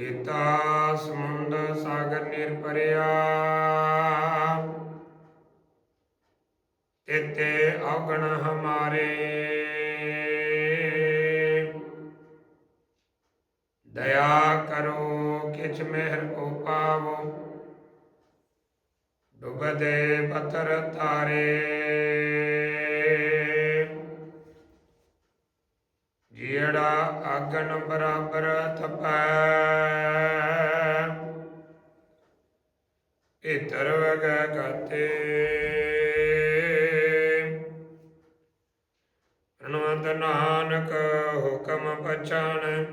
ਜੀਤਾ ਸਮੁੰਦ ਸਾਗਰ ਨਿਰ ਪਰਿਆ ਤੇਤੇ ਔਗਣ ਹਮਾਰੇ। ਦਇਆ ਕਰੋ ਕਿਛ ਮਿਹਰ ਕੋ ਪਾਵੋ। ਡੁਬਦੇ ਪੱਥਰ ਤਾਰੇ। ਜਿਹੜਾ ਆਗਨ ਬਰਾਬਰ ਤਪੈ ਇਤਰ ਵਗੈ ਗਾਤੇ ਅਨਵੰਤ ਨਾਨਕ ਹੁਕਮ ਪਛਾਣ,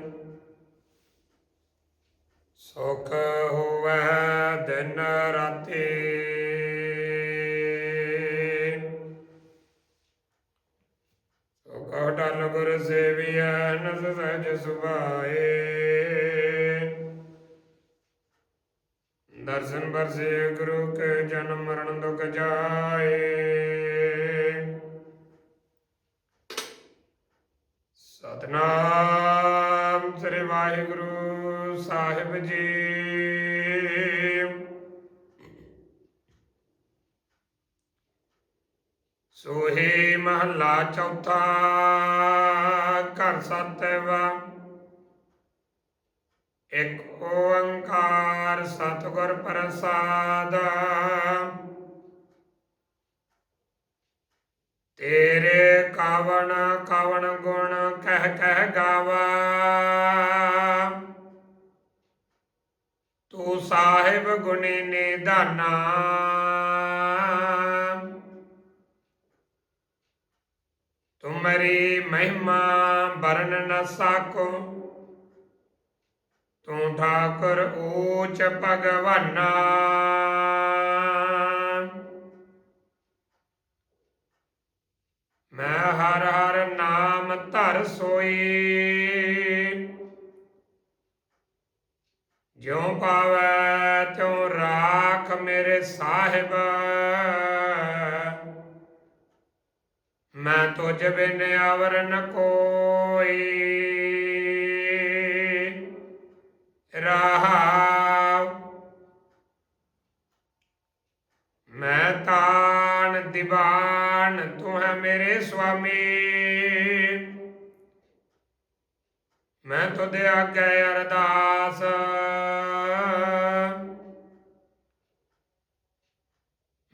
ਸੁਖ ਹੋਵੇ ਦਿਨ ਰਾਤੀ। ਸੁਖ ਗੁਰ ਸੇਵੀਐ ਨਸ ਸਹਿਜ ਸੁਭਾਏ। ਦਰਸ਼ਨ ਬਰਸੇ ਗੁਰੂ ਕੇ ਜਨਮ ਮਰਨ ਦੁਖ ਜਾਏ। ਸਤਨਾਮ ਸ੍ਰੀ ਵਾਹਿਗੁਰੂ ਸਾਹਿਬ ਜੀ। ਸੋਹੇ ਮਹੱਲਾ ਚੌਥਾ, ਘਰ ਸਤਿਵਾ। ਇੱਕ ਓੰਕਾਰ ਸਤਿਗੁਰ ਪ੍ਰਸਾਦ। ਤੇਰੇ ਕਾਵਣ ਕਾਵਣ ਗੁਣ ਕਹਿ ਕਹਿ ਗਾਵਾ। ਤੂੰ ਸਾਹਿਬ ਗੁਣੀ ਨਿਧਾਨਾ। ਤੁਮਰੀ ਮਹਿਮਾ ਵਰਨ ਨ ਸਾਕੋ। ਤੂੰ ਠਾਕੁਰ ਊਚ ਭਗਵਾਨਾ। ਮੈਂ ਹਰ ਹਰ ਨਾਮ ਧਰ ਸੋਈ। ਜਿਉ ਪਾਵੈ ਤਿਉ ਰਾਖ ਮੇਰੇ ਸਾਹਿਬ। ਮੈਂ ਤੁਝ ਬਿਨ ਅਵਰ ਨ ਕੋਈ। ਰਹਾਉ ਮੈਂ ਤਾਣ ਦੀਵਾਨ ਤੂੰ ਹੈ ਮੇਰੇ ਸੁਆਮੀ। ਮੈਂ ਤੁਧ ਆਗੇ ਅਰਦਾਸ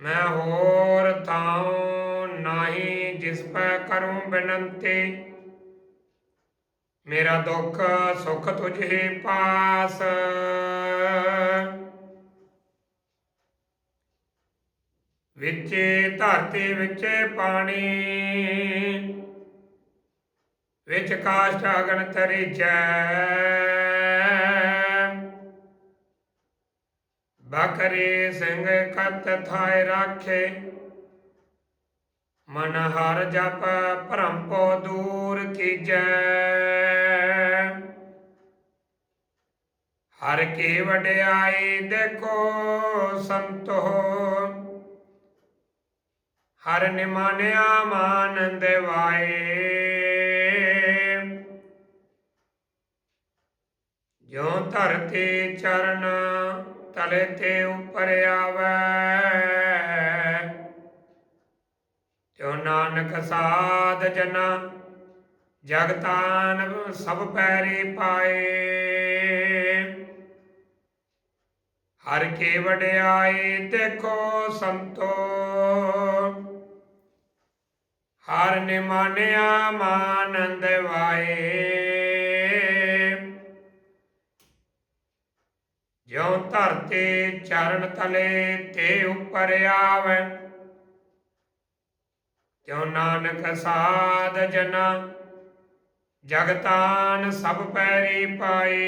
ਮੈਂ ਹੋਰ ਥਾਉ ਨਹੀਂ ਜਿਸ ਪੈ ਕਰੂੰ ਬੇਨੰਤੀ। ਮੇਰਾ ਦੁੱਖ ਸੁਖ ਤੁਝੇ ਪਾਸ। ਵਿੱਚੇ ਧਰਤੀ ਵਿੱਚੇ ਪਾਣੀ। ਵਿੱਚ ਕਾਸ਼ਟ ਅਗਨ ਤਰੀਚੈ ਬਕਰੇ ਸਿੰਘ ਕਤ ਥਾਇ ਰਾਖੇ। ਮਨ ਹਰ ਜਪ ਭ੍ਰਮ ਪੋ ਦੂਰ ਕੀਜੈ। ਹਰ ਕੀ ਵਡਿਆਈ ਦੇਖੋ ਸੰਤੋ। ਹਰ ਨਿਮਾਨਿਆ ਮਾਨ ਦੇਵਾਏ ਜੋ ਧਰਤੀ ਚਰਨ ਤਲੇ ਤੇ ਉਪਰ ਆਵੈ ਨਾਨਕ ਸਾਧ ਜਨਾ, ਜਗਤਾਨ ਸਭ ਪੈਰੀ ਪਾਏ। ਹਰ ਕੇ ਵਡਿਆਏ ਦੇਖੋ ਸੰਤੋ, ਹਰ ਨਿਮਾਨਿਆ ਮਾਨੰਦ ਵਾਏ। ਜਿਉ ਧਰਤੀ ਚਰਨ ਤਲੇ ਤੇ ਉਪਰ ਆਵੈ ਤਿਉ ਨਾਨਕ ਸਾਧ ਜਨਾ, ਜਗਤਾਨ ਸਭ ਪੈਰੀ ਪਾਏ।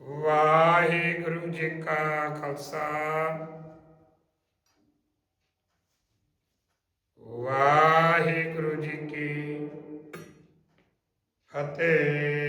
ਵਾਹਿਗੁਰੂ ਜੀ ਕਾ ਖਾਲਸਾ। ਵਾਹਿਗੁਰੂ ਜੀ ਕੀ ਫਤਿਹ।